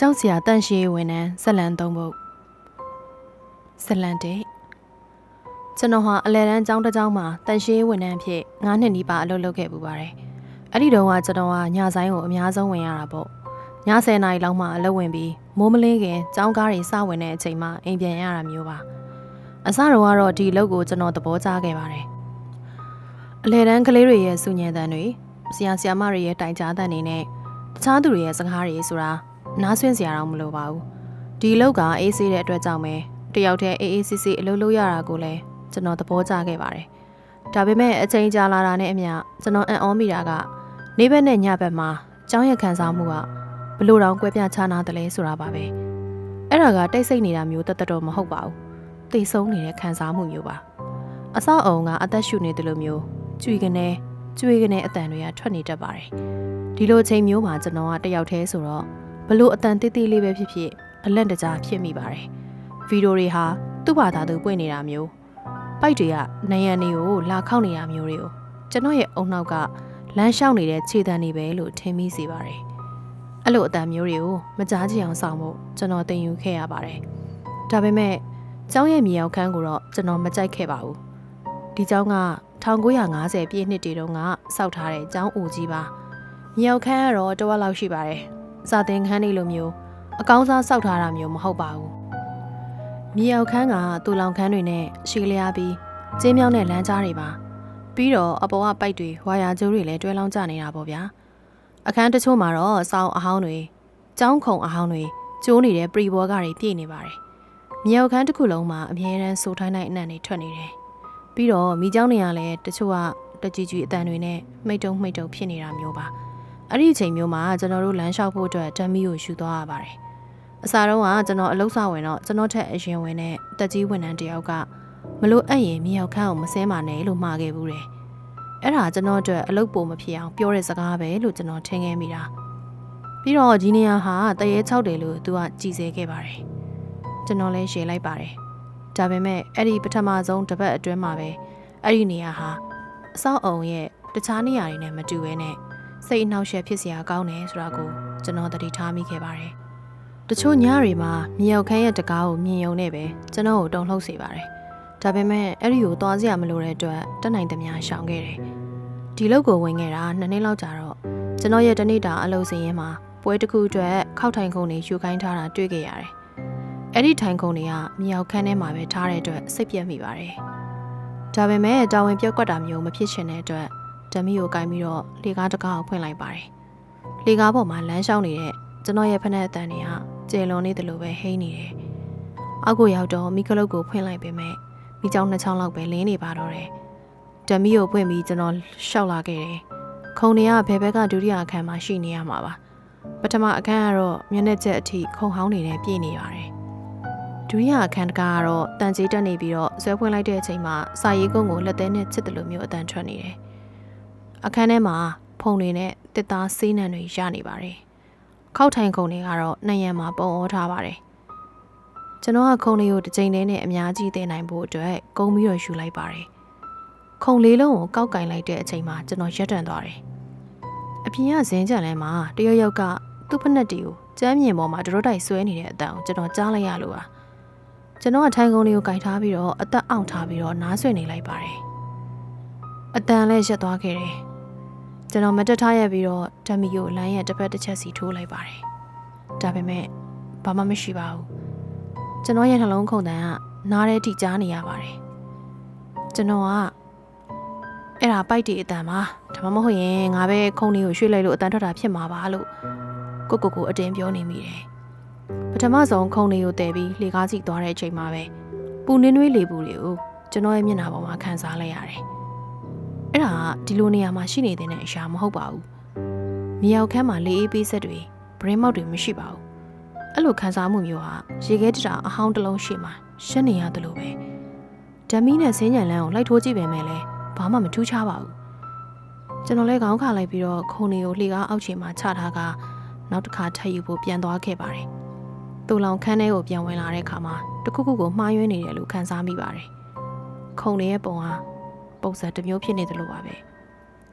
ကြောက်စရာတန့်ရှင်းရေးဝန်ထမ်းဇလန်သုံးဖို့ဇလန်တေကျွန်တော်ဟာအလဲတန်းကျောင်းတစ်ကျောင်းမှာတန့်ရှင်းရေးဝန်ထမ်းအဖြစ်9နှစ်နီးပါအလုပ်လုပ်ခဲ့ပူပါတယ်အဲ့ဒီတုန်းကကျွန်တော်ကညဆိုင်ကိုအများဆုံးဝင်ရတာပေါ့ည10နာရီလောက်မှအလုပ်ဝင်ပြီးမိုးမလင်းခင်ကျောင်းကားတွေစဝင်တဲ့အချိန်မှအိမ်ပြန်ရတာမျိုးပါအစတော့ကတော့ဒီအလုပ်ကိုကျွန်တော်သဘောကျခဲ့ပါတယ်အလဲတန်းကလေးတွေရဲ့စူညံတန်တွေဆရာဆရာမတွေရဲ့တိုင်ကြားတန်တွေနဲ့တခြားသူတွေရဲ့စကားတွေဆိုတာ နားဆွင့်စရာတော့မလိုပါဘူးဒီအလုပ်ကအေးဆေးတဲ့အတွက်ကြောင့်ပဲတယောက်တည်းအေးအေးဆေးဆေးအလုပ်လုပ်ရတာကိုလည်းကျွန်တော်သဘောကျခဲ့ပါတယ်ဒါပေမဲ့အချိန်ကြာလာတာနဲ့အမျှကျွန်တော်အံ့ဩမိတာကနေဘက်နဲ့ညဘက်မှာကျောင်းရခံစားမှုကဘလို့တောင်ကွဲပြားခြားနာတယ်လဲဆိုတာပါပဲအဲ့ဒါကတိတ်ဆိတ်နေတာမျိုးတသက်တော့မဟုတ်ပါဘူးသိဆုံးနေတဲ့ခံစားမှုမျိုးပါအဆောက်အုံကအသက်ရှူနေတယ်လို့မျိုးကြွေကနေကြွေကနေအတန်တွေကထွက်နေတတ်ပါတယ်ဒီလိုချိန်မျိုးမှာကျွန်တော်ကတယောက်တည်းဆိုတော့ ဘလို့အတန်တိတိလေးပဲဖြစ်ဖြစ်အလန့်တကြားဖြစ်မိပါတယ်ဗီဒီယိုတွေဟာသူ့ဘာသာသူပွင့်နေတာမျိုးပိုက်တွေကနယံတွေကိုလာခောက်နေတာမျိုးတွေကိုကျွန်တော်ရဲ့အုံနောက်ကလမ်းလျှောက်နေတဲ့ခြေတံတွေပဲလို့ထင်မိစေပါတယ်အဲ့လိုအတန်မျိုးတွေကိုမကြားချင်အောင်ဆောင်ဖို့ကျွန်တော်တင်ယူခဲ့ရပါတယ်ဒါပေမဲ့ကျောင်းရဲ့မြေအောင်ခန်းကိုတော့ကျွန်တော်မကြိုက်ခဲ့ပါဘူးဒီကျောင်းက1950ပြည့်နှစ်တွေတုန်းကစောက်ထားတဲ့ကျောင်းဦးကြီးပါမြေအောင်ခန်းကတော့တဝက်လောက်ရှိပါတယ် စာသင်ခန်းလေးလိုမျိုးအကောင်းစားစောက်ထားတာမျိုးမဟုတ်ပါဘူးမြေအောင်ခန်းကတူလောင်ခန်းတွေနဲ့ရှီလျားပြီးကျင်းမြောင်းတဲ့လမ်းကြားတွေပါပြီးတော့အပေါ်ကပိုက်တွေဝါယာကျိုးတွေလည်းတွဲလောင်းကျနေတာပေါ့ဗျာအခန်းတချို့မှာတော့စောင်းအဟောင်းတွေကျောင်းခုံအဟောင်းတွေကျိုးနေတဲ့ပရီဘောကတွေပြည့်နေပါတယ်မြေအောင်ခန်းတစ်ခုလုံးမှာအမြဲတမ်းစိုးထိုင်းတဲ့အနံ့တွေထွက်နေတယ်ပြီးတော့မိเจ้าနေရလည်းတချို့ကတကြီးကြီးအတန်တွေနဲ့မိတ်တုံမိတ်တုံဖြစ်နေတာမျိုးပါ အဲ့ဒီအချိန်မျိုးမှာကျွန်တော်တို့လမ်းလျှောက်ဖို့အတွက်ဓမ္မီကိုယူသွားရပါတယ်။အစားတော့ကကျွန်တော်အလုပ်စဝင်တော့ကျွန်တော်ထက်အရင်ဝင်တဲ့တက်ကြီးဝန်ထမ်းတယောက်ကမလို့အပ်ရင်မြေရောက်ခန်းကိုမစင်းပါနဲ့လို့မှာခဲ့ဘူးတယ်။အဲ့ဒါကျွန်တော်အတွက်အလုပ်ပုံမဖြစ်အောင်ပြောတဲ့စကားပဲလို့ကျွန်တော်ထင်ခဲ့မိတာ။ပြီးတော့ဒီနေရာဟာတရေချောက်တယ်လို့သူကကြည်စဲခဲ့ပါတယ်။ကျွန်တော်လည်းရှေ့လိုက်ပါတယ်။ဒါပေမဲ့အဲ့ဒီပထမဆုံးတစ်ပတ်အတွင်းမှာပဲအဲ့ဒီနေရာဟာအဆောက်အုံရဲ့တခြားနေရာတွေနဲ့မတူဘဲနဲ့ စိတ်အနှောက်အယှက်ဖြစ်စရာကောင်းတယ်ဆိုတာကိုကျွန်တော်သတိထားမိခဲ့ပါတယ်။တချို့ညတွေမှာမြေရောက်ခန်းရဲ့တကားကိုမြင်ယုံနေပဲကျွန်တော်ကိုတုန်လှုပ်စေပါတယ်။ဒါပေမဲ့အဲ့ဒီကိုသွားစရာမလိုတဲ့အတွက်တက်နိုင်သမျှရှောင်ခဲ့တယ်။ဒီလောက်ကိုဝင်ခဲ့တာနှစ်နှစ်လောက်ကြာတော့ကျွန်တော်ရဲ့တနေ့တာအလုပ်စင်းရင်းမှာပွဲတစ်ခုအတွက်ခောက်ထိုင်ခုံတွေယူခိုင်းထားတာတွေ့ခဲ့ရတယ်။အဲ့ဒီထိုင်ခုံတွေကမြေရောက်ခန်းထဲမှာပဲထားတဲ့အတွက်စိတ်ပြက်မိပါတယ်။ဒါပေမဲ့တာဝန်ပြောက်ကွက်တာမျိုးမဖြစ်ချင်တဲ့အတွက် ဓမီကိုကင်ပြီးတော့လေကားတကားကိုဖွင့်လိုက်ပါတယ်။လေကားပေါ်မှာလမ်းလျှောက်နေတဲ့ကျွန်တော်ရဲ့ဖက်နဲ့အတန်တွေကကျေလွန်နေတယ်လို့ပဲဟိန်းနေတယ်။အောက်ကိုရောက်တော့မိကလုတ်ကိုဖွင့်လိုက်ပေမဲ့မိချောင်းနှစ်ချောင်းလောက်ပဲလင်းနေပါတော့တယ်။ဓမီကိုဖွင့်ပြီးကျွန်တော်ရှောက်လာခဲ့တယ်။ခုံတွေကဘယ်ဘက်ကဒုတိယအခန်းမှာရှိနေရမှာပါ။ပထမအခန်းကတော့မျက်နှာချက်အထိခုံဟောင်းနေတဲ့ပြည့်နေပါတယ်။ဒုတိယအခန်းတကားကတော့တန်ကြီးတက်နေပြီးတော့ဇွဲဖွင့်လိုက်တဲ့အချိန်မှာစာရေးကုန်းကိုလက်သေးနဲ့ချစ်တယ်လို့မျိုးအတန်ထွက်နေတယ်။ အခန်းထဲမှာဖုန်တွေနဲ့တစ်သားဆေးနံတွေရနေပါတယ်။ခောက်ထိုင်ခုံတွေကတော့နှံရံမှာပုံဩထားပါတယ်။ကျွန်တော်ကခုံလေးကိုတစ်ချိန်တည်းနဲ့အများကြီးတင်နိုင်ဖို့အတွက်ကုန်းပြီးတော့ယူလိုက်ပါတယ်။ခုံလေးလုံးကိုကောက်ကင်လိုက်တဲ့အချိန်မှာကျွန်တော်ရက်တန်သွားတယ်။အပြင်ကဇင်းကြံလန်းမှာတယောက်ယောက်ကသူ့ဖက်နှက်တီကိုကျမ်းမြင်ပေါ်မှာဒရုတ်တိုက်ဆွဲနေတဲ့အတန်ကိုကျွန်တော်ကြားလိုက်ရလို့ပါ။ကျွန်တော်ကထိုင်ခုံလေးကိုကင်ထားပြီးတော့အသက်အောင်ထားပြီးတော့နားဆွနေလိုက်ပါတယ်။အတန်လည်းရက်သွားခဲ့တယ်။ ကျွန်တော်မတက်ထားရပြီးတော့ဓမီကိုလမ်းရဲ့တစ်ဖက်တစ်ချက်စီထိုးလိုက်ပါတယ်။ဒါပေမဲ့ဘာမှမရှိပါဘူး။ကျွန်တော်ရဲ့နှလုံးခုန်တန်းကနားထဲထိကြားနေရပါတယ်။ကျွန်တော်ကအဲ့ဒါပိုက်တီအတန်ပါဒါမှမဟုတ်ရင်ငါပဲခုံလေးကိုရွှေ့လိုက်လို့အတန်ထွက်တာဖြစ်မှာပါလို့ကိုကိုကိုအတင်းပြောနေမိတယ်။ပထမဆုံးခုံလေးကိုတည်ပြီးလေကားစီသွားတဲ့အချိန်မှာပဲပူနင်းနွေးလေပူတွေကိုကျွန်တော်ရဲ့မျက်နှာပေါ်မှာခံစားလိုက်ရတယ်။ အဲ့ဒါကဒီလိုနေရာမှာရှိနေတဲ့အရာမဟုတ်ပါဘူး။မြေရောက်ခန်းမှာလေအေးပေးဆက်တွေဘရင်းမောက်တွေမရှိပါဘူး။အဲ့လိုခံစားမှုမျိုးဟာရေခဲတတာအဟောင်းတစ်လုံးရှိမှရှက်နေရတယ်လို့ပဲ။ဓမီနဲ့ဆင်းညံလန်းကိုလိုက်ထိုးကြည့်ပေမဲ့လည်းဘာမှမထူးခြားပါဘူး။ကျွန်တော်လည်းခေါင်းခါလိုက်ပြီးတော့ခုံနေကိုလှေကားအောက်ခြေမှာချထားကနောက်တစ်ခါထပ်ယူဖို့ပြန်သွားခဲ့ပါတယ်။တူလောင်ခန်းထဲကိုပြန်ဝင်လာတဲ့အခါမှာတစ်ခုခုကိုမှားယွင်းနေတယ်လို့ခံစားမိပါတယ်။ခုံနေရဲ့ပုံဟာ ပုံစံတစ်မျိုးဖြစ်နေတယ်လို့ပါပဲ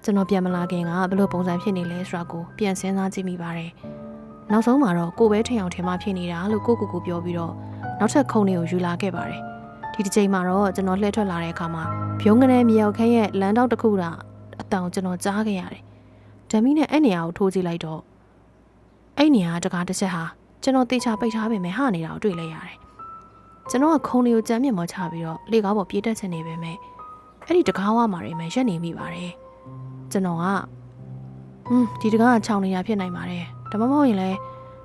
ကျွန်တော်ပြန်မလာခင်ကဘယ်လိုပုံစံဖြစ်နေလဲဆိုတာကိုပြန်စဉ်းစားကြည့်မိပါတယ်နောက်ဆုံးမှာတော့ကိုပဲထင်အောင်ထင်မှဖြစ်နေတာလို့ကိုကိုကိုပြောပြီးတော့နောက်ထပ်ခုံတွေကိုယူလာခဲ့ပါတယ်ဒီတစ်ချိန်မှာတော့ကျွန်တော်လှည့်ထွက်လာတဲ့အခါမှာဖြုံးကနေမြေရောက်ခန်းရဲ့လမ်းတောက်တစ်ခုတာအတောင်ကျွန်တော်ကြားခဲ့ရတယ်ဓမီနဲ့အဲ့နေရာကိုထိုးကြည့်လိုက်တော့အဲ့နေရာတကားတစ်ချက်ဟာကျွန်တော်တေချာပိတ်ထားပေမဲ့ဟနေတာကိုတွေ့လိုက်ရတယ်ကျွန်တော်ကခုံတွေကိုကြမ်းမြင့်မောချပြီးတော့လေကားပေါ်ပြေးတက်ချင်နေပေမဲ့ အဲ့ဒီတကားဝမှာတွေမှရက်နေမိပါတယ်ကျွန်တော်ကဟွန်းဒီတကားကခြောင်နေတာဖြစ်နိုင်ပါတယ်ဒါမှမဟုတ်ရင်လည်း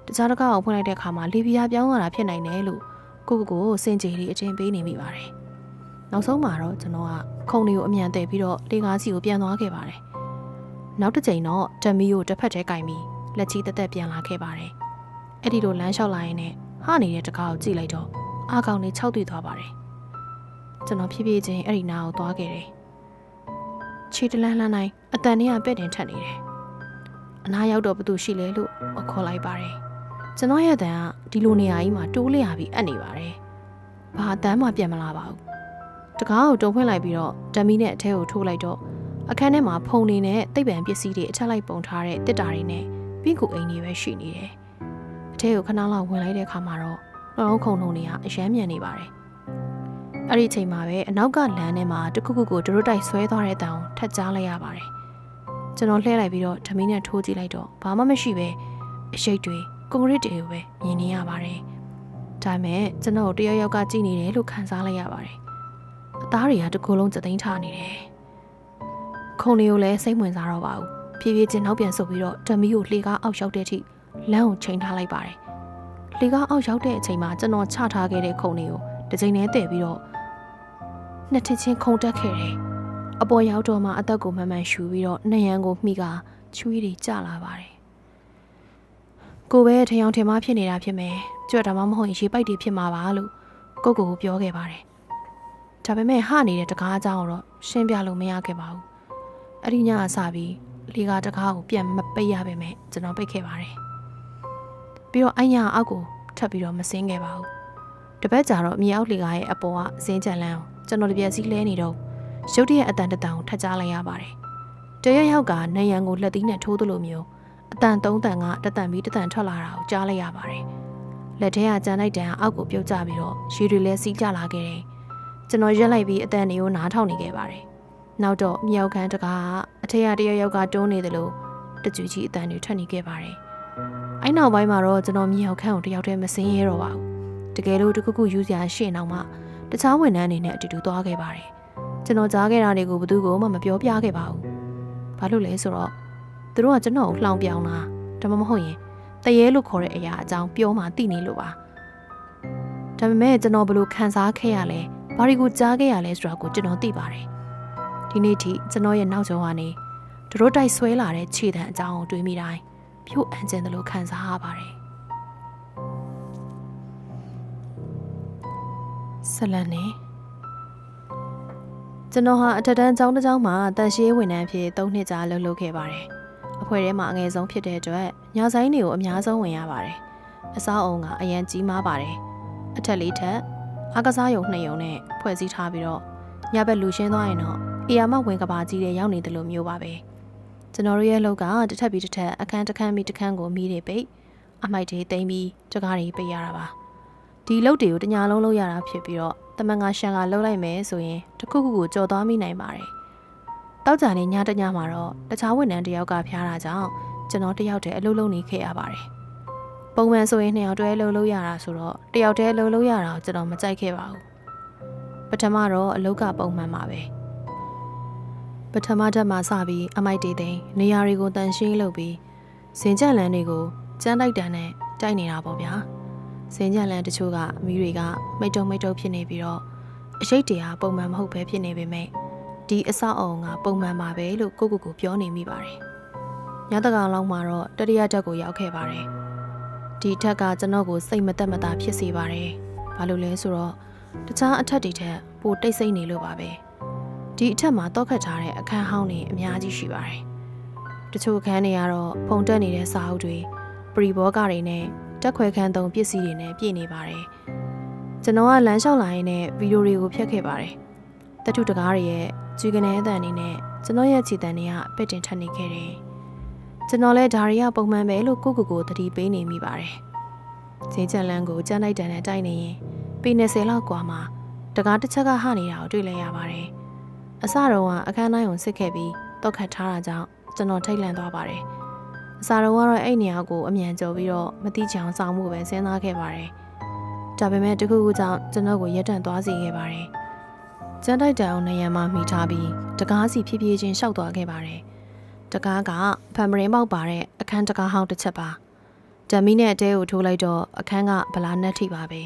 တခြားတကားကိုဖွင့်လိုက်တဲ့အခါမှာလီဘီယာပြောင်းလာတာဖြစ်နိုင်တယ်လို့ကိုကိုကိုစင်ကြေလေးအချင်းပေးနေမိပါတယ်နောက်ဆုံးမှာတော့ကျွန်တော်ကခုံတွေကိုအမြန်တည်ပြီးတော့လေကားစီကိုပြန်သွားခဲ့ပါတယ်နောက်တစ်ချိန်တော့တမီကိုတစ်ဖက်ထဲကင်ပြီးလက်ချီတက်တက်ပြန်လာခဲ့ပါတယ်အဲ့ဒီလိုလမ်းလျှောက်လာရင်လည်းဟာနေတဲ့တကားကိုကြည့်လိုက်တော့အားကောင်းနေခြောက်သွေ့သွားပါတယ် ကျွန်တော်ဖြည်းဖြည်းချင်းအဲ့ဒီနားကိုသွားခဲ့တယ်ခြေတလန်းလှမ်းတိုင်းအတန်တွေကပဲ့တင်ထက်နေတယ်အနားရောက်တော့ဘသူရှိလဲလို့အခေါ်လိုက်ပါတယ်ကျွန်တော်ရဲ့အတန်ကဒီလိုနေရာကြီးမှာတိုးလျာပြီးအပ်နေပါတယ်ဘာအတန်းမှပြန်မလာပါဘူးတကားကိုတုံဖွင့်လိုက်ပြီးတော့ဓမီနဲ့အထဲကိုထိုးလိုက်တော့အခန်းထဲမှာဖုန်နေနဲ့တိတ်ပံပစ္စည်းတွေအချက်လိုက်ပုံထားတဲ့တစ်တာတွေနဲ့ပင့်ကူအိမ်တွေပဲရှိနေတယ်အထဲကိုခဏလောက်ဝင်လိုက်တဲ့အခါမှာတော့နှလုံးခုန်ထုံတွေကအယမ်းမြန်နေပါတယ် အဲ့ဒီအချိန်မှာပဲအနောက်ကလမ်းထဲမှာတခုခုကိုဒရုတိုက်ဆွဲသွားတဲ့အတောင်ထပ်ကြားလိုက်ရပါတယ်ကျွန်တော်လှည့်လိုက်ပြီးတော့ဓမီနဲ့ထိုးကြည့်လိုက်တော့ဘာမှမရှိပဲအရှိတ်တွေကွန်ကရစ်တွေကိုပဲမြင်နေရပါတယ်။ဒါပေမဲ့ကျွန်တော်တယောက်ယောက်ကကြည့်နေတယ်လို့ခံစားလိုက်ရပါတယ်။အသားတွေကတစ်ခုလုံးစသိမ်းထားနေတယ်။ခုံတွေကိုလည်းစိတ်ဝင်စားတော့ပါဘူး။ဖြည်းဖြည်းချင်းနောက်ပြန်ဆုပ်ပြီးတော့ဓမီကိုလှေကားအောက်ရောက်တဲ့အထိလမ်းကိုချိန်ထားလိုက်ပါတယ်။လှေကားအောက်ရောက်တဲ့အချိန်မှာကျွန်တော်ချထားခဲ့တဲ့ခုံတွေကိုတစ်ချိန်နဲ့တည့်ပြီးတော့ နှစ်ထစ်ချင်းခုံတက်ခဲ့တယ်။အပေါ်ရောက်တော့မှအသက်ကိုမမှန်ရှူပြီးတော့နှယံကိုမိကချွေးတွေကျလာပါတယ်။ကိုပဲထယောင်ထင်မှဖြစ်နေတာဖြစ်မယ်။ကြွက်တာမှမဟုတ်ရင်ရေပိုက်တွေဖြစ်မှာပါလို့ကိုကိုကိုပြောခဲ့ပါတယ်။ဒါပေမဲ့ဟနေတဲ့တကားအကြောင်းကိုတော့ရှင်းပြလို့မရခဲ့ပါဘူး။အဲ့ဒီညအစပြီးလေကားတကားကိုပြန်မပိတ်ရပါမယ်ကျွန်တော်ပိတ်ခဲ့ပါတယ်။ပြီးတော့အညာအောက်ကိုထပ်ပြီးတော့မစင်းခဲ့ပါဘူး။တပတ်ကြာတော့မြေအောက်လေကားရဲ့အပေါ်ကစင်းကြံလန်းကို ကျွန်တော်တပြက်စီးလဲနေတော့ရုတ်တရက်အတန်တတန်ကိုထပ်ကြားလိုက်ရပါတယ်။တရရောက်ကနယံကိုလက်သီးနဲ့ထိုးသလိုမျိုးအတန်သုံးတန်ကတတန်ပြီးတတန်ထွက်လာတာကိုကြားလိုက်ရပါတယ်။လက်ထဲကကြမ်းလိုက်တန်အောက်ကိုပြုတ်ကျပြီးတော့ရေတွေလည်းစီးကျလာခဲ့တယ်။ကျွန်တော်ရက်လိုက်ပြီးအတန်တွေကိုနားထောင်နေခဲ့ပါတယ်။နောက်တော့မြောက်ခန်းတကားကအထက်ကတရရောက်ကတွန်းနေသလိုတကြူကြီးအတန်တွေထွက်နေခဲ့ပါတယ်။အဲ့နောက်ပိုင်းမှာတော့ကျွန်တော်မြောက်ခန်းကိုတယောက်တည်းမစင်းရဲတော့ပါဘူး။တကယ်လို့တခုခုယူစရာရှေ့နောက်မှ တခြားဝန်ထမ်းအနေနဲ့အတူတူသွားခဲ့ပါတယ်။ကျွန်တော်ကြားခဲ့တာတွေကိုဘသူကမှမပြောပြခဲ့ပါဘူး။ဘာလို့လဲဆိုတော့သူတို့ကကျွန်တော်ကိုလှောင်ပြောင်းတာဒါမှမဟုတ်ရင်တရေလို့ခေါ်တဲ့အရာအကြောင်းပြောမှသိနေလို့ပါ။ဒါပေမဲ့ကျွန်တော်ဘလို့ခံစားခဲ့ရလဲဘာတွေကိုကြားခဲ့ရလဲဆိုတာကိုကျွန်တော်သိပါတယ်။ဒီနေ့ထိကျွန်တော်ရဲ့နောက်ကျောကနေသူတို့တိုက်ဆွဲလာတဲ့ခြေတံအကြောင်းကိုတွေးမိတိုင်းဖြို့အန်ကျင်တယ်လို့ခံစားရပါတယ်။ ဆက်လက်နေကျွန်တော်ဟာအထက်တန်းကျောင်းတစ်ကျောင်းမှာတန်ရှင်းဝန်ထမ်းဖြစ်၃နှစ်ကြာလှုပ်လှုပ်ခဲ့ပါတယ်။အဖွဲ့ထဲမှာအငယ်ဆုံးဖြစ်တဲ့အတွက်ညဆိုင်တွေကိုအများဆုံးဝင်ရပါတယ်။အစားအုံကအရန်ကြီးမားပါတယ်။အထက်လေးထက်အားကစားရုံနှစ်ရုံနဲ့ဖွဲ့စည်းထားပြီးတော့ညဘက်လူရှင်းသွားရင်တော့အေယာမဝင်ကဘာကြီးတဲ့ရောက်နေတယ်လို့မျိုးပါပဲ။ကျွန်တော်တို့ရဲ့လောက်ကတစ်ထပ်ပြီးတစ်ထပ်အခန်းတစ်ခန်းပြီးတစ်ခန်းကိုမိတွေပိတ်အမိုက်တွေတိမ့်ပြီးတကားတွေပိတ်ရတာပါ။ ဒီလုတ်တွေကိုတညာလုံးလုံးရတာဖြစ်ပြီးတော့တမန်ကရှန်ကလှုပ်လိုက်မယ်ဆိုရင်တစ်ခုခုကိုကြော်သွားမိနိုင်ပါတယ်။တောက်ကြနေညတညမှာတော့တခြားဝန်ထမ်းတစ်ယောက်ကဖျားတာကြောင့်ကျွန်တော်တစ်ယောက်တည်းအလုပ်လုပ်နေခဲ့ရပါတယ်။ပုံမှန်ဆိုရင်နှစ်ယောက်တည်းအလုပ်လုပ်ရတာဆိုတော့တစ်ယောက်တည်းအလုပ်လုပ်ရတာကိုကျွန်တော်မကြိုက်ခဲ့ပါဘူး။ပထမတော့အလုပ်ကပုံမှန်ပါပဲ။ပထမတက်မှာစပြီးအမိုက်တေးသိမ်းနေရာတွေကိုတန်ရှင်းလုပ်ပြီးစင်ကြက်လန်းတွေကိုကျန်းတိုက်တန်နဲ့တိုက်နေတာပေါ့ဗျာ။ စင်ကြံလန်တချို့ကအမီတွေကမိတ်တုံမိတ်တုံဖြစ်နေပြီးတော့အရေးတရားပုံမှန်မဟုတ်ပဲဖြစ်နေပေမဲ့ဒီအဆောက်အအုံကပုံမှန်ပါပဲလို့ကိုကိုကိုပြောနေမိပါတယ်။ညတကောင်လောက်မှာတော့တတိယတက်ကိုရောက်ခဲ့ပါတယ်။ဒီထက်ကကျွန်တော်ကိုစိတ်မသက်မသာဖြစ်စေပါတယ်။ဘာလို့လဲဆိုတော့တခြားအထက်တွေထက်ပိုတိတ်ဆိတ်နေလို့ပါပဲ။ဒီအထက်မှာတောက်ခတ်ထားတဲ့အခန်းဟောင်းတွေအများကြီးရှိပါတယ်။တချို့အခန်းတွေကတော့ဖုန်တက်နေတဲ့စာအုပ်တွေပရီဘောကတွေနဲ့ တက်ခွဲခန်းသုံးပစ္စည်းတွေနဲ့ပြည့်နေပါတယ်။ကျွန်တော်ကလမ်းလျှောက်လာရင်းနဲ့ဗီဒီယိုတွေကိုဖျက်ခဲ့ပါတယ်။တထုတကားတွေရဲ့ဂျီကနေအတန်အနေနဲ့ကျွန်တော်ရဲ့ခြေတံတွေကပက်တင်ထပ်နေခဲ့တယ်။ ကျွန်တော်လည်းဒါရီကပုံမှန်ပဲလို့ကိုကိုကိုသတိပေးနေမိပါတယ်ဈေးချက်လန်းကိုကြမ်းလိုက်တန်နဲ့တိုက်နေရင်ပေ20လောက်กว่าမှာတကားတစ်ချက်ကဟနေတာကိုတွေ့လိုက်ရပါတယ်အစတော့ကအခန်းတိုင်းကိုစစ်ခဲ့ပြီးတော့ခတ်ထားတာကြောင့်ကျွန်တော်ထိတ်လန့်သွားပါတယ် အစတော့ကတော့အဲ့နေရာကိုအမြန်ကြော်ပြီးတော့မတိချောင်ဆောင်မှုပဲစဉ်းစားခဲ့ပါတယ်ဒါပေမဲ့တခုခုကြောင့်ကျွန်တော်ကိုရက်တန့်သွားစေခဲ့ပါတယ်ကျန်းတိုက်တံအောင်နေရံမှာမိထားပြီးတကားစီဖြည်းဖြည်းချင်းရှောက်သွားခဲ့ပါတယ်တကားကဖန်မရင်ပေါက်ပါတဲ့အခန်းတကားဟောင်းတစ်ချက်ပါဓမီနဲ့အတဲကိုထိုးလိုက်တော့အခန်းကဗလာနဲ့ထိပါပဲ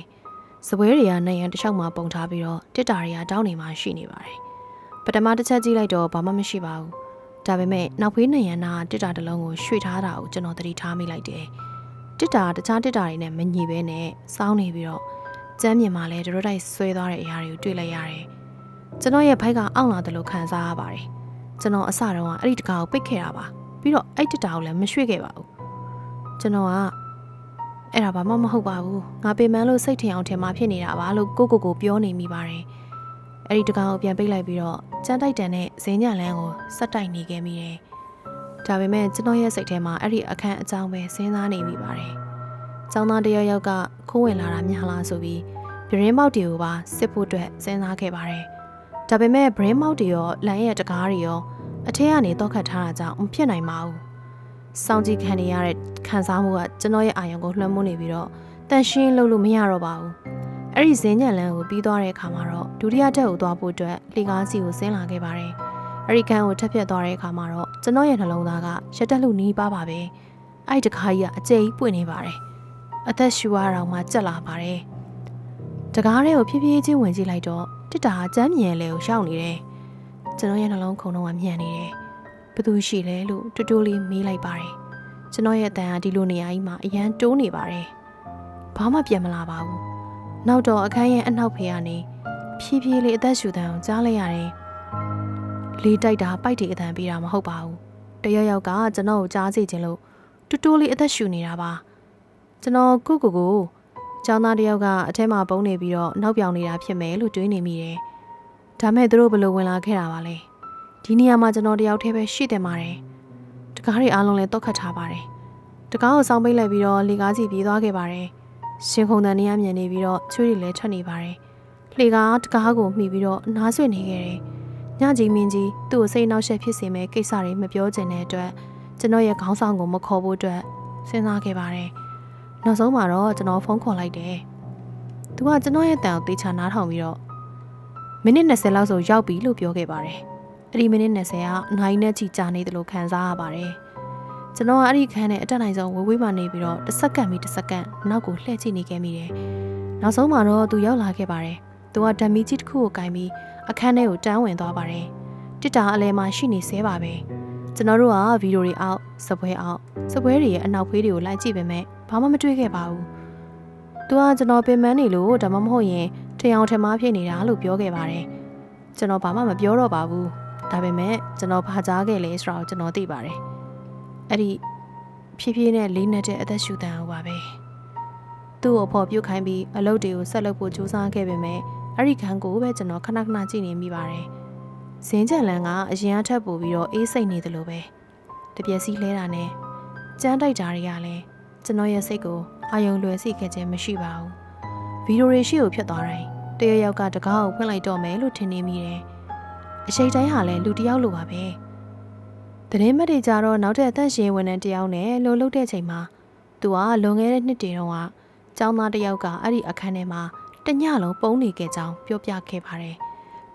စပွဲတွေကနေရံတစ်ချောက်မှာပုံထားပြီးတော့တစ်တာတွေကတောင်းနေမှရှိနေပါတယ်ပထမတစ်ချက်ကြည့်လိုက်တော့ဘာမှမရှိပါဘူး ဒါပေမဲ့နောက်ဖေးနေရံနာတစ်တာတစ်လုံးကိုရွှေ့ထားတာကိုကျွန်တော်သတိထားမိလိုက်တယ်တစ်တာကတခြားတစ်တာတွေနဲ့မညီဘဲနဲ့စောင်းနေပြီးတော့ကျမ်းမြင်မှာလဲတို့တိုက်ဆွဲသွားတဲ့အရာတွေကိုတွေ့လိုက်ရတယ်ကျွန်တော်ရဲ့ဖိုက်ကအောင့်လာတယ်လို့ခံစားရပါတယ်ကျွန်တော်အစတုန်းကအဲ့ဒီတကားကိုပိတ်ခဲ့တာပါပြီးတော့အဲ့တစ်တာကိုလည်းမရွှေ့ခဲ့ပါဘူးကျွန်တော်ကအဲ့ဒါဘာမှမဟုတ်ပါဘူးငါပေမန်းလို့စိတ်ထင်အောင်ထင်မှဖြစ်နေတာပါလို့ကိုကိုကိုပြောနေမိပါတယ် အဲ့ဒီတကားကိုပြန်ပိတ်လိုက်ပြီးတော့ကြမ်းတိုက်တန်နဲ့ဇင်းညလန်းကိုစက်တိုက်နေခဲ့မိတယ်ဒါပေမဲ့ကျွန်တော်ရဲ့စိတ်ထဲမှာအဲ့ဒီအခန်းအကြောင်းပဲစဉ်းစားနေမိပါတယ်ကျောင်းသားတယောက်ယောက်ကခိုးဝင်လာတာများလားဆိုပြီးပြရင်းမောက်တွေကိုပါစစ်ဖို့အတွက်စဉ်းစားခဲ့ပါတယ်ဒါပေမဲ့ brain မောက်တွေရောလမ်းရဲ့တကားတွေရောအထက်ကနေတော့ခတ်ထားတာကြောင့်မဖြစ်နိုင်ပါဘူး။စောင့်ကြည့်ခံနေရတဲ့ခံစားမှုကကျွန်တော်ရဲ့အာရုံကိုလွှမ်းမိုးနေပြီးတော့တန်ရှင်းလုပ်လို့မရတော့ပါဘူး။ အဲ့ဒီဇင်းညံလန်းကိုပြီးသွားတဲ့အခါမှာတော့ဒုတိယတက်ကိုသွားဖို့အတွက်လေကားစီကိုဆင်းလာခဲ့ပါတယ်။အဲ့ဒီကန်ကိုထပ်ပြတ်သွားတဲ့အခါမှာတော့ကျွန်တော်ရဲ့နှလုံးသားကရက်တက်လို့နီးပါပါပဲ။အဲ့ဒီတခါကြီးကအကျိတ်ပွင့်နေပါတယ်။အသက်ရှူရအောင်မှကြက်လာပါတယ်။တကားထဲကိုဖြည်းဖြည်းချင်းဝင်ကြည့်လိုက်တော့တစ်တာကျမ်းမြင်လေကိုရှောက်နေတယ်။ကျွန်တော်ရဲ့နှလုံးခုန်တော့မြင်နေတယ်။ဘသူရှိလဲလို့တူတူလေးမေးလိုက်ပါတယ်။ကျွန်တော်ရဲ့အတန်ကဒီလိုနေရာကြီးမှာအရန်တိုးနေပါတယ်။ဘာမှပြန်မလာပါဘူး။ နောက်တော့အခန်းရဲ့အနောက်ဖေကနေဖြည်းဖြည်းလေးအသက်ရှူတန်အောင်ကြားလိုက်ရတယ်။လေးတိုက်တာပိုက်တီအတန်ပေးတာမဟုတ်ပါဘူး။တရယောက်ကကျွန်တော်ကိုကြားစီခြင်းလို့တူတူလေးအသက်ရှူနေတာပါ။ကျွန်တော်ကိုကိုကိုကျောင်းသားတယောက်ကအထဲမှာပုံနေပြီးတော့နောက်ပြောင်နေတာဖြစ်မယ်လို့တွေးနေမိတယ်။ဒါမဲ့သူတို့ဘယ်လိုဝင်လာခဲ့တာပါလဲ။ဒီနေရာမှာကျွန်တော်တယောက်တည်းပဲရှိတယ်ပါတယ်။တကားတွေအားလုံးလည်းတော့ခတ်ထားပါတယ်။တကားကိုစောင်းပိတ်လိုက်ပြီးတော့လေကားစီပြေးသွားခဲ့ပါတယ်။ ရှင်ခုန်တန်နေရမြင်နေပြီးတော့ချွေးတွေလည်းထွက်နေပါတယ်။လေကားတကားကိုမှီပြီးတော့နားဆွနေခဲ့တယ်။ညကြီးမင်းကြီးသူ့ကိုစိတ်နှောက်ယှက်ဖြစ်စေမဲ့ကိစ္စတွေမပြောချင်တဲ့အတွက်ကျွန်တော်ရဲ့ခေါင်းဆောင်ကိုမခေါ်ဖို့အတွက်စဉ်းစားခဲ့ပါတယ်။နောက်ဆုံးမှာတော့ကျွန်တော်ဖုန်းခေါ်လိုက်တယ်။သူကကျွန်တော်ရဲ့တန်ကိုတေချာနားထောင်ပြီးတော့မိနစ်20လောက်ဆိုရောက်ပြီလို့ပြောခဲ့ပါတယ်။အဲ့ဒီမိနစ်20ကအနိုင်နဲ့ချီကြာနေတယ်လို့ခံစားရပါတယ်။ ကျွန်တော်ကအဲ့ဒီခန်းနဲ့အတက်နိုင်ဆုံးဝေးဝေးမှနေပြီးတော့တစ်စက္ကန့်ပြီးတစ်စက္ကန့်နောက်ကိုလှည့်ကြည့်နေခဲ့မိတယ်။နောက်ဆုံးမှာတော့သူရောက်လာခဲ့ပါတယ်။သူကဓမီကြီးတစ်ခုကိုကင်ပြီးအခန်းထဲကိုတန်းဝင်သွားပါတယ်။တစ်တာအလဲမှာရှိနေသေးပါပဲ။ကျွန်တော်တို့ကဗီဒီယိုတွေအောက်စပွဲအောက်စပွဲတွေရဲ့အနောက်ဖေးတွေကိုလိုက်ကြည့်ပေမဲ့ဘာမှမတွေ့ခဲ့ပါဘူး။သူကကျွန်တော်ပင်ပန်းနေလို့ဒါမှမဟုတ်ရင်ထယောင်ထမဖြစ်နေတာလို့ပြောခဲ့ပါတယ်။ကျွန်တော်ဘာမှမပြောတော့ပါဘူး။ဒါပေမဲ့ကျွန်တော်ဘာကြားခဲ့လဲဆိုတာကိုကျွန်တော်သိပါတယ်။ အဲ့ဒီဖြည်းဖြည်းနဲ့လေးနက်တဲ့အသက်ရှူတန်ဟောပါပဲ။သူ့ကိုပေါ်ပြုတ်ခိုင်းပြီးအလုပ်တွေကိုဆက်လုပ်ဖို့ကြိုးစားခဲ့ပေမဲ့အဲ့ဒီခန်းကိုပဲကျွန်တော်ခဏခဏကြည့်နေမိပါတယ်။ဇင်းချန်လန်ကအရင်အထက်ပို့ပြီးတော့အေးစိတ်နေတယ်လို့ပဲ။တပြက်စီလဲတာနဲ့ကြမ်းတိုက်ကြတွေကလည်းကျွန်တော်ရဲ့စိတ်ကိုအာယုံလွယ်စေခဲ့ခြင်းမရှိပါဘူးဗီဒီယိုတွေရှိကိုဖြစ်သွားတိုင်းတရယောက်ကတကားကိုဖွင့်လိုက်တော့မယ်လို့ထင်နေမိတယ်အရှိန်တိုင်းဟာလည်းလူတစ်ယောက်လိုပါပဲ တရင်မက်တွေကြတော့နောက်ထပ်အသက်ရှင်ဝင်တဲ့တယောက်နဲ့လှုပ်လှုပ်တဲ့ချိန်မှာသူကလွန်ခဲ့တဲ့နှစ်တည်းတုန်းကကျောင်းသားတစ်ယောက်ကအဲ့ဒီအခန်းထဲမှာတညလုံးပုံနေခဲ့ကြောင်းပြောပြခဲ့ပါတယ်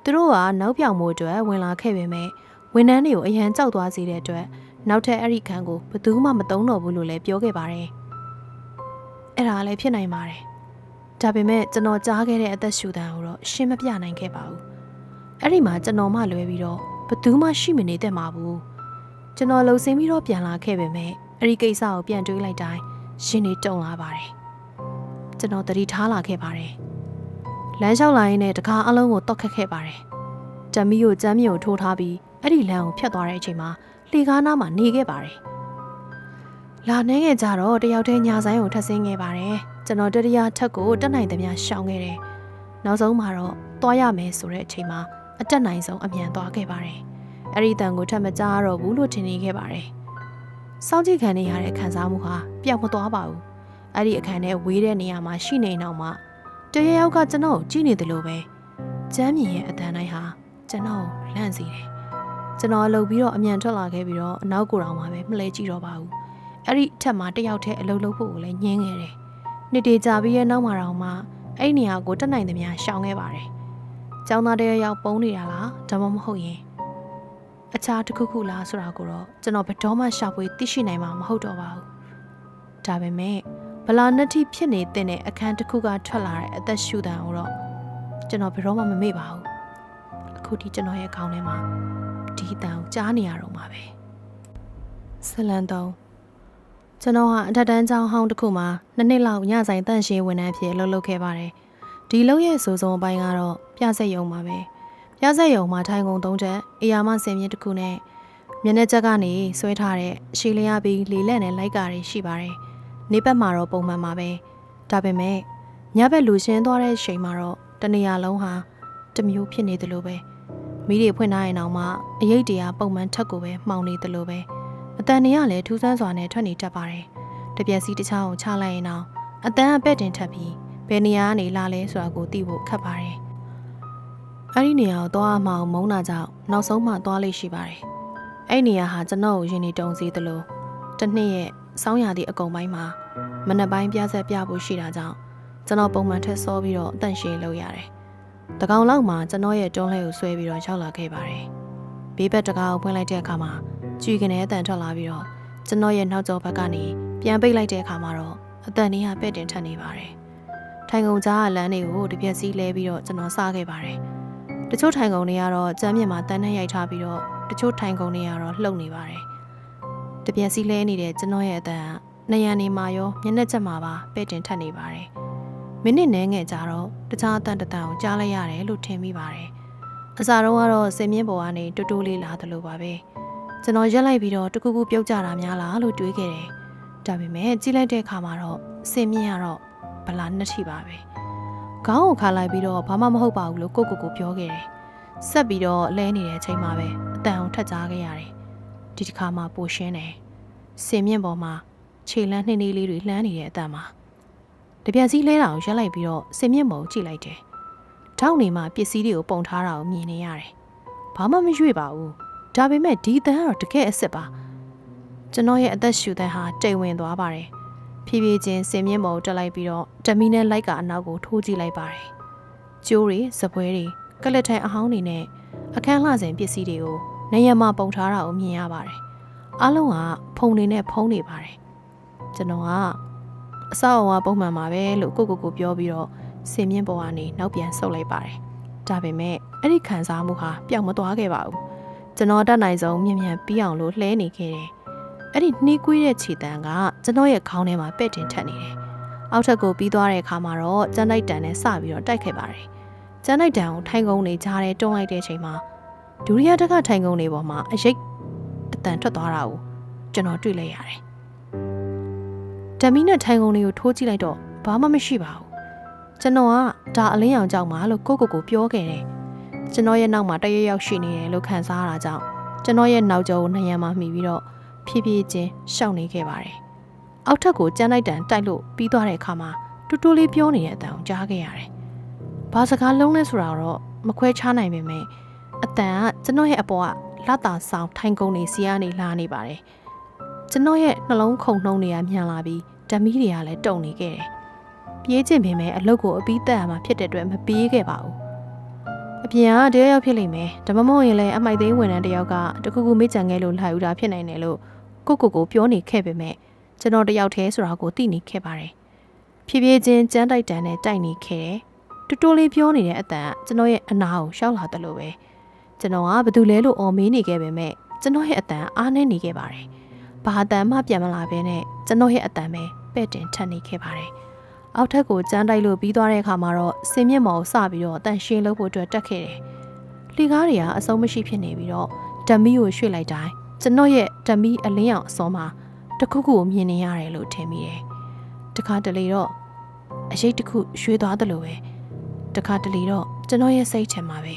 သူတို့ကနောက်ပြောင်မှုအတွက်ဝင်လာခဲ့ပေမဲ့ဝန်ထမ်းတွေကိုအရန်ကြောက်သွားစေတဲ့အတွက်နောက်ထပ်အဲ့ဒီခန်းကိုဘယ်သူမှမတုံးတော့ဘူးလို့လည်းပြောခဲ့ပါတယ်အဲ့ဒါလည်းဖြစ်နိုင်ပါတယ်ဒါပေမဲ့ကျွန်တော်ကြားခဲ့တဲ့အသက်ရှူတန်ကိုတော့ရှင်းမပြနိုင်ခဲ့ပါဘူးအဲ့ဒီမှာကျွန်တော်မှလွဲပြီးတော့ဘသူမှရှိမနေတဲ့မှာဘူး ကျွန်တော်လှုပ်ဆင်းပြီးတော့ပြန်လာခဲ့ပေမဲ့အဲ့ဒီကိစ္စကိုပြန်တွေးလိုက်တိုင်းရှင်နေတုံလာပါတယ်ကျွန်တော်တတိထားလာခဲ့ပါတယ်လမ်းလျှောက်လာရင်းနဲ့တကားအလုံးကိုတောက်ခတ်ခဲ့ပါတယ်တမီကိုကြမ်းမြေကိုထိုးထားပြီးအဲ့ဒီလမ်းကိုဖြတ်သွားတဲ့အချိန်မှာလှေကားနားမှာနေခဲ့ပါတယ်လာနေခဲ့ကြတော့တယောက်တည်းညာဆိုင်ကိုထပ်ဆင်းခဲ့ပါတယ်ကျွန်တော်တတိယထက်ကိုတက်နိုင်သမျှရှောင်ခဲ့တယ်နောက်ဆုံးမှာတော့သွားရမယ်ဆိုတဲ့အချိန်မှာအတက်နိုင်ဆုံးအမြန်သွားခဲ့ပါတယ် အဲ့ဒီတန်ကိုထပ်မကြားတော့ဘူးလို့ထင်နေခဲ့ပါတယ်စောင့်ကြည့်ခံနေရတဲ့ခံစားမှုဟာပျောက်မသွားပါဘူးအဲ့ဒီအခန်းထဲဝေးတဲ့နေရာမှာရှိနေနောက်မှာတရယောက်ကကျွန်တော်ကိုကြည့်နေတယ်လို့ပဲကျမ်းမြင်ရဲ့အတန်တိုင်းဟာကျွန်တော်ကိုလန့်စေတယ်ကျွန်တော်အလုပ်ပြီးတော့အမြန်ထွက်လာခဲ့ပြီးတော့အနောက်ကိုယ်တော်မှာပဲမလဲကြည့်တော့ပါဘူးအဲ့ဒီအထက်မှာတယောက်တည်းအလုပ်လုပ်ဖို့ကိုလည်းညင်းခဲ့တယ်နှစ်တေကြာပြီးရဲ့နောက်မှာတော့မှအဲ့ဒီနေရာကိုတက်နိုင်သမျှရှောင်ခဲ့ပါတယ်ကျောင်းသားတရယောက်ပုံနေတာလားဒါမှမဟုတ်ရင် အခြားတစ်ခုခုလားဆိုတာကိုတော့ကျွန်တော်ဘယ်တော့မှရှာဖွေသိရှိနိုင်မှာမဟုတ်တော့ပါဘူး။ဒါပေမဲ့ဗလာနက်တိဖြစ်နေတဲ့အခန်းတစ်ခုကထွက်လာတဲ့အသက်ရှူတန်ကိုတော့ကျွန်တော်ဘယ်တော့မှမမေ့ပါဘူး။အခုဒီကျွန်တော်ရဲ့ခေါင်းထဲမှာဒီအတန်ကိုကြားနေရတော့မှာပဲ။ဆလန်တုံးကျွန်တော်ဟာအထက်တန်းကျောင်းဟောင်းတစ်ခုမှာနှစ်နှစ်လောက်ညဆိုင်တန့်ရှင်းဝန်ထမ်းဖြစ်လှုပ်လှုပ်ခဲ့ပါတယ်။ဒီလုံးရဲ့စိုးစုံအပိုင်းကတော့ပြဆက်ယုံပါပဲ။ ရဆက်ယုံမှာထိုင်ကုန်သုံးချက်အရာမစင်မြင့်တစ်ခုနဲ့မျက်နှာချက်ကနေဆွဲထားတဲ့ရှည်လျားပြီးလေလက်နဲ့လိုက်ကာတွေရှိပါတယ်။နေဘက်မှာတော့ပုံမှန်ပါပဲ။ဒါပေမဲ့ညဘက်လူရှင်းသွားတဲ့ချိန်မှာတော့တနေရာလုံးဟာတစ်မျိုးဖြစ်နေတယ်လို့ပဲ။မိတွေဖွင့်ထားရင်တော့မှအရေးတရားပုံမှန်ထက်ကိုပဲမှောင်နေတယ်လို့ပဲ။အတန်တွေကလည်းထူးဆန်းစွာနဲ့ထွက်နေတတ်ပါတယ်။တပြက်စီတစ်ချောင်းကိုချလိုက်ရင်တော့အတန်အပဲ့တင်ထပ်ပြီးဘယ်နေရာကနေလာလဲဆိုတာကိုသိဖို့ခက်ပါတယ်။ အဲ့ဒီနေရာကိုသွားအမှောင်မုန်းတာကြောင့်နောက်ဆုံးမှသွားလိမ့်ရှိပါတယ်။အဲ့ဒီနေရာဟာကျွန်တော်ကိုရင်နေတုံစီသလိုတစ်နှစ်ရဲ့စောင်းရသည့်အကုံပိုင်းမှာမနက်ပိုင်းပြဆက်ပြဖို့ရှိတာကြောင့်ကျွန်တော်ပုံမှန်ထက်စောပြီးတော့အတန့်ရှင်းလုပ်ရတယ်။တကောင်လောက်မှာကျွန်တော်ရဲ့တွန်းလှဲကိုဆွဲပြီးတော့ရောက်လာခဲ့ပါတယ်။ဘေးဘက်တကားကိုဖွင့်လိုက်တဲ့အခါမှာကြွေကနေအတန်ထွက်လာပြီးတော့ကျွန်တော်ရဲ့နောက်ကျောဘက်ကနေပြန်ပိတ်လိုက်တဲ့အခါမှာတော့အတန်လေးဟာပဲ့တင်ထက်နေပါတယ်။ထိုင်ကုန်ကြားကလမ်းတွေကိုတစ်ပြက်စီးလဲပြီးတော့ကျွန်တော်စားခဲ့ပါတယ်။ တချို့ထိုင်ကုန်တွေကတော့ကျမ်းမြင့်မှာတန်းနဲ့ရိုက်ထားပြီးတော့တချို့ထိုင်ကုန်တွေကတော့လှုပ်နေပါတယ်။တပြက်စီလဲနေတဲ့ကျွန်တော်ရဲ့အတန်ကနယံနေမှာရောမျက်နှာချက်မှာပါပဲ့တင်ထက်နေပါတယ်။မိနစ်နဲငယ်ကြာတော့တခြားအတန်တစ်တန်ကိုကြားလိုက်ရတယ်လို့ထင်မိပါတယ်။အစားတော့ကတော့စင်မြင့်ပေါ်ကနေတူတူလေးလာတယ်လို့ပါပဲ။ကျွန်တော်ရက်လိုက်ပြီးတော့တကူကူပြုတ်ကြတာများလားလို့တွေးခဲ့တယ်။ဒါပေမဲ့ကြည့်လိုက်တဲ့အခါမှာတော့စင်မြင့်ကတော့ဗလာနှစ်ထိပါပဲ။ ခေါင်းကိုခါလိုက်ပြီးတော့ဘာမှမဟုတ်ပါဘူးလို့ကိုကိုကိုပြောခဲ့တယ်။ဆက်ပြီးတော့လဲနေတဲ့အချိန်မှာပဲအတန်အောင်ထက်ကြားခဲ့ရတယ်။ဒီတစ်ခါမှပိုရှင်းတယ်။စင်မြင့်ပေါ်မှာခြေလန်းနှင်းနှီးလေးတွေလှမ်းနေတဲ့အတန်မှာတပြက်စီးလဲတာကိုရက်လိုက်ပြီးတော့စင်မြင့်ပေါ်ကိုကြည့်လိုက်တယ်။ထောက်နေမှာပစ္စည်းတွေကိုပုံထားတာကိုမြင်နေရတယ်။ဘာမှမရွေ့ပါဘူး။ဒါပေမဲ့ဒီအတန်ကတော့တကယ်အစ်စ်ပါ။ကျွန်တော်ရဲ့အသက်ရှူတန်းဟာတိမ်ဝင်သွားပါတယ်။ ဖြည်းဖြည်းချင်းစင်မြင့်ပေါ်တက်လိုက်ပြီးတော့ဓမီနဲ့လိုက်ကအနောက်ကိုထိုးကြည့်လိုက်ပါတယ်။ကျိုးတွေစပွဲတွေကလက်ထိုင်အဟောင်းတွေနဲ့အခန်းလှစဉ်ပစ္စည်းတွေကိုနေရမှာပုံထားတာကိုမြင်ရပါတယ်။အားလုံးကဖုံတွေနဲ့ဖုံးနေပါတယ်။ကျွန်တော်ကအဆောက်အအုံကပုံမှန်ပါပဲလို့ကိုကိုကိုပြောပြီးတော့စင်မြင့်ပေါ်ကနေနောက်ပြန်ဆုတ်လိုက်ပါတယ်။ဒါပေမဲ့အဲ့ဒီခံစားမှုဟာပျောက်မသွားခဲ့ပါဘူး။ကျွန်တော်တတ်နိုင်ဆုံးမြင်မြန်ပြီးအောင်လို့လှဲနေခဲ့တယ်။ အဲ့ဒီနှီးကွေးတဲ့ခြေတံကကျွန်တော်ရဲ့ခေါင်းထဲမှာပဲ့တင်ထက်နေတယ်။အောက်ထပ်ကိုပြီးသွားတဲ့အခါမှာတော့ကျန်းလိုက်တန်နဲ့စပြီးတော့တိုက်ခဲ့ပါတယ်။ကျန်းလိုက်တန်ကိုထိုင်ကုန်နေကြားထဲတွန်းလိုက်တဲ့အချိန်မှာဒုတိယတက်ကထိုင်ကုန်နေပေါ်မှာအရိတ်အတန်ထွက်သွားတာကိုကျွန်တော်တွေ့လိုက်ရတယ်။ဓမီနဲ့ထိုင်ကုန်တွေကိုထိုးကြည့်လိုက်တော့ဘာမှမရှိပါဘူး။ကျွန်တော်ကဒါအလင်းရောင်ကြောင့်ပါလို့ကိုကိုကိုပြောခဲ့တယ်။ကျွန်တော်ရဲ့နောက်မှာတရရောက်ရှိနေတယ်လို့ခံစားရတာကြောင့်ကျွန်တော်ရဲ့နောက်ကျောကိုနှံရံမှာမှီပြီးတော့ ဖြည်းဖြည်းချင်းရှောင်နေခဲ့ပါတယ်။အောက်ထပ်ကိုကြမ်းလိုက်တန်တိုက်လို့ပြီးသွားတဲ့အခါမှာတူတူလေးပြောနေတဲ့အတန်ကိုကြားခဲ့ရတယ်။ဘာစကားလုံးလဲဆိုတာတော့မခွဲခြားနိုင်ပေမဲ့အတန်ကကျွန်တော်ရဲ့အပေါ်ကလတာဆောင်ထိုင်ကုန်နေစီကနေလာနေပါတယ်။ကျွန်တော်ရဲ့နှလုံးခုန်နှုံးတွေကမြန်လာပြီးဓမီတွေကလည်းတုန်နေခဲ့တယ်။ပြေးချင်ပေမဲ့အလုတ်ကိုအပြီးတက်ရမှာဖြစ်တဲ့အတွက်မပြေးခဲ့ပါဘူး။အပြင်ကတယောက်ယောက်ဖြစ်လိမ့်မယ်။ဒါမှမဟုတ်ရင်လည်းအမိုက်သိန်းဝန်ထမ်းတယောက်ကတခုခုမေ့ကြံခဲ့လို့လာယူတာဖြစ်နိုင်တယ်လို့ ကိုကိုကိုပြောနေခဲ့ပေမဲ့ကျွန်တော်တယောက်တည်းဆိုတာကိုသိနေခဲ့ပါတယ်။ဖြည်းဖြည်းချင်းကြမ်းတိုက်တန်နဲ့တိုက်နေခဲ့တယ်။တူတူလေးပြောနေတဲ့အတန်ကကျွန်တော်ရဲ့အနာကိုရှောက်လာတယ်လို့ပဲကျွန်တော်ကဘာတူလဲလို့အော်မေးနေခဲ့ပေမဲ့ကျွန်တော်ရဲ့အတန်အားနေနေခဲ့ပါတယ်။ဘာအတန်မှပြန်မလာဘဲနဲ့ကျွန်တော်ရဲ့အတန်ပဲပဲ့တင်ထပ်နေခဲ့ပါတယ်။အောက်ထက်ကိုကြမ်းတိုက်လို့ပြီးသွားတဲ့အခါမှာတော့စင်မြင့်မော်ကိုစပြီးတော့အတန်ရှင်းလို့ဖို့အတွက်တက်ခဲ့တယ်။လှီကားတွေကအဆုံးမရှိဖြစ်နေပြီးတော့ဓမီကိုရွှေ့လိုက်တိုင်း ကျွန်တော်ရဲ့ဓမီအလင်းအောင်အစောမှာတစ်ခုခုကိုမြင်နေရတယ်လို့ထင်မိတယ်။တခါတလေတော့အရေးတစ်ခုရွှေ့သွားတယ်လို့ပဲတခါတလေတော့ကျွန်တော်ရဲ့စိတ်ထဲမှာပဲ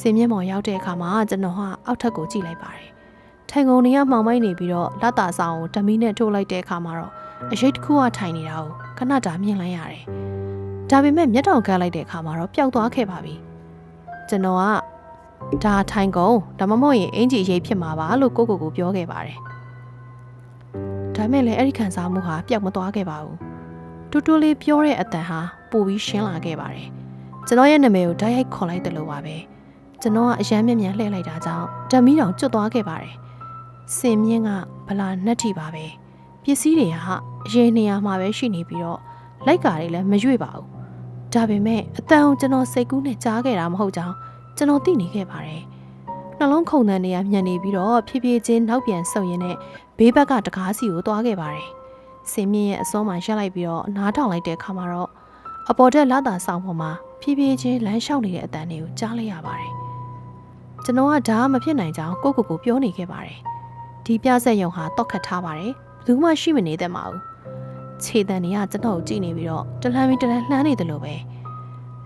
စင်မြင့်မော်ရောက်တဲ့အခါမှာကျွန်တော်ဟာအောက်ထပ်ကိုကြည့်လိုက်ပါတယ်။ထိုင်ကုန်တွေကမှောင်မိုက်နေပြီးတော့လက်တာဆောင်ကိုဓမီနဲ့ထိုးလိုက်တဲ့အခါမှာတော့အရေးတစ်ခုကထိုင်နေတာကိုခဏတာမြင်လိုက်ရတယ်။ဒါပေမဲ့မျက်တောင်ကန်းလိုက်တဲ့အခါမှာတော့ပျောက်သွားခဲ့ပါပြီ။ကျွန်တော်က ဒါထိုင်ကုန်ဒါမှမဟုတ်ရင်အင်ဂျီရိပ်ဖြစ်မှာပါလို့ကိုကိုကိုပြောခဲ့ပါတယ်။ဒါမဲ့လည်းအဲ့ဒီခံစားမှုဟာပျောက်မသွားခဲ့ပါဘူး။တူတူလေးပြောတဲ့အတန်ဟာပိုပြီးရှင်းလာခဲ့ပါတယ်။ကျွန်တော်ရဲ့နာမည်ကိုဓာတ်ရိုက်ခေါ်လိုက်တယ်လို့ပါပဲ။ကျွန်တော်ကအရမ်းမြင်မြန်လှည့်လိုက်တာကြောင့်ဓမီတောင်ကျွတ်သွားခဲ့ပါတယ်။စင်မြင့်ကဗလာနှက်ထီပါပဲ။ပစ္စည်းတွေကအရေးနေရာမှာပဲရှိနေပြီးတော့လိုက်ကာတွေလည်းမရွေ့ပါဘူး။ဒါပေမဲ့အတန်ကိုကျွန်တော်စိတ်ကူးနဲ့ကြားခဲ့တာမဟုတ်ကြောင်း ကျွန်တော်သိနေခဲ့ပါတယ်။နှလုံးခုန်တန်တွေကမြန်နေပြီးတော့ဖြည်းဖြည်းချင်းနောက်ပြန်ဆုပ်ရင်းနဲ့ဘေးဘက်ကတကားစီကိုသွားခဲ့ပါတယ်။စင်မြင့်ရဲ့အစွန်းမှာရက်လိုက်ပြီးတော့နားထောင်လိုက်တဲ့အခါမှာတော့အပေါ်တက်လာတာဆောင်ပေါ်မှာဖြည်းဖြည်းချင်းလမ်းလျှောက်နေတဲ့အတန်တွေကိုကြားလိုက်ရပါတယ်။ကျွန်တော်ကဒါမဖြစ်နိုင်ကြောင်းကိုကိုကိုပြောနေခဲ့ပါတယ်။ဒီပြဆက်ယုံဟာတောက်ခတ်ထားပါတယ်။ဘယ်သူမှရှိမနေတတ်ပါဘူး။ခြေတန်တွေကကျွန်တော်ကိုကြည့်နေပြီးတော့တလန်းပြီးတလန်းလှမ်းနေတယ်လို့ပဲ။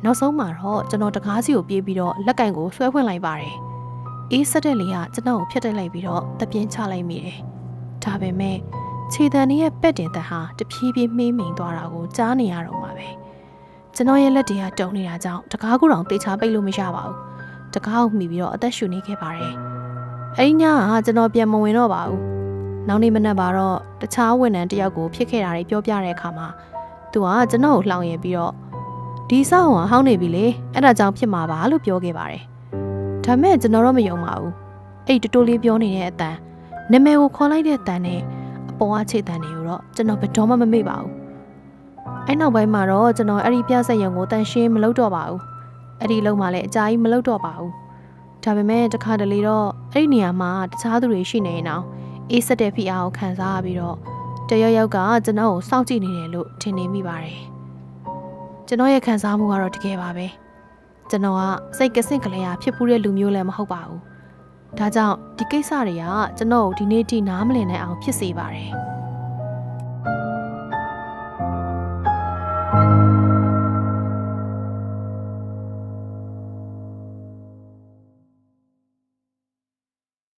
နောက်ဆုံးမှာတော့ကျွန်တော်တကားစီကိုပြေးပြီးတော့လက်ကင်ကိုဆွဲဖွင့်လိုက်ပါတယ်။အေးဆက်တဲ့လေကကျွန်တော်ကိုဖျက်တက်လိုက်ပြီးတော့တပြင်းချလိုက်မိတယ်။ဒါပေမဲ့ခြေတန်တွေရဲ့ပက်တင်တန်ဟာတဖြည်းဖြည်းမှေးမိန်သွားတာကိုကြားနေရတော့မှာပဲ။ကျွန်တော်ရဲ့လက်တွေကတုံနေတာကြောင့်တကားကူတောင်တေချာပိတ်လို့မရပါဘူး။တကားကိုမှီပြီးတော့အသက်ရှူနေခဲ့ပါတယ်။အဲဒီညကကျွန်တော်ပြန်မဝင်တော့ပါဘူး။နောက်နေ့မနက်ပါတော့တခြားဝန်ထမ်းတစ်ယောက်ကိုဖြစ်ခဲ့တာတွေပြောပြတဲ့အခါမှာသူကကျွန်တော်ကိုလှောင်ရပြီးတော့ ဒီဆောင်းကဟောင်းနေပြီလေအဲ့ဒါကြောင့်ဖြစ်မှာပါလို့ပြောခဲ့ပါတယ်။ဒါမဲ့ကျွန်တော်တော့မယုံပါဘူး။အဲ့ဒီတိုးတိုးလေးပြောနေတဲ့အတန်နာမည်ကိုခေါ်လိုက်တဲ့အတန်နဲ့အပေါ်ကခြေတန်တွေကိုတော့ကျွန်တော်ဘယ်တော့မှမမေ့ပါဘူး။အဲ့နောက်ပိုင်းမှာတော့ကျွန်တော်အဲ့ဒီပြဆက်ရုံကိုတန်ရှင်းမလုပ်တော့ပါဘူး။အဲ့ဒီလုံးမှလည်းအကြာကြီးမလုပ်တော့ပါဘူး။ဒါပေမဲ့တခါတလေတော့အဲ့ဒီနေရာမှာတခြားသူတွေရှိနေရင်တော့အေးဆက်တဲ့ဖိအားကိုခံစားရပြီးတော့တယောက်ယောက်ကကျွန်တော်ကိုစောင့်ကြည့်နေတယ်လို့ထင်နေမိပါတယ်။ ကျွန်တော်ရဲ့ခံစားမှုကတော့တကယ်ပါပဲ။ကျွန်တော်ကစိတ်ကစင့်ကလေးရာဖြစ်ပူးတဲ့လူမျိုးလည်းမဟုတ်ပါဘူး။ဒါကြောင့်ဒီကိစ္စတွေကကျွန်တော်ကိုဒီနေ့ထိနားမလည်နိုင်အောင်ဖြစ်စေပါတယ်။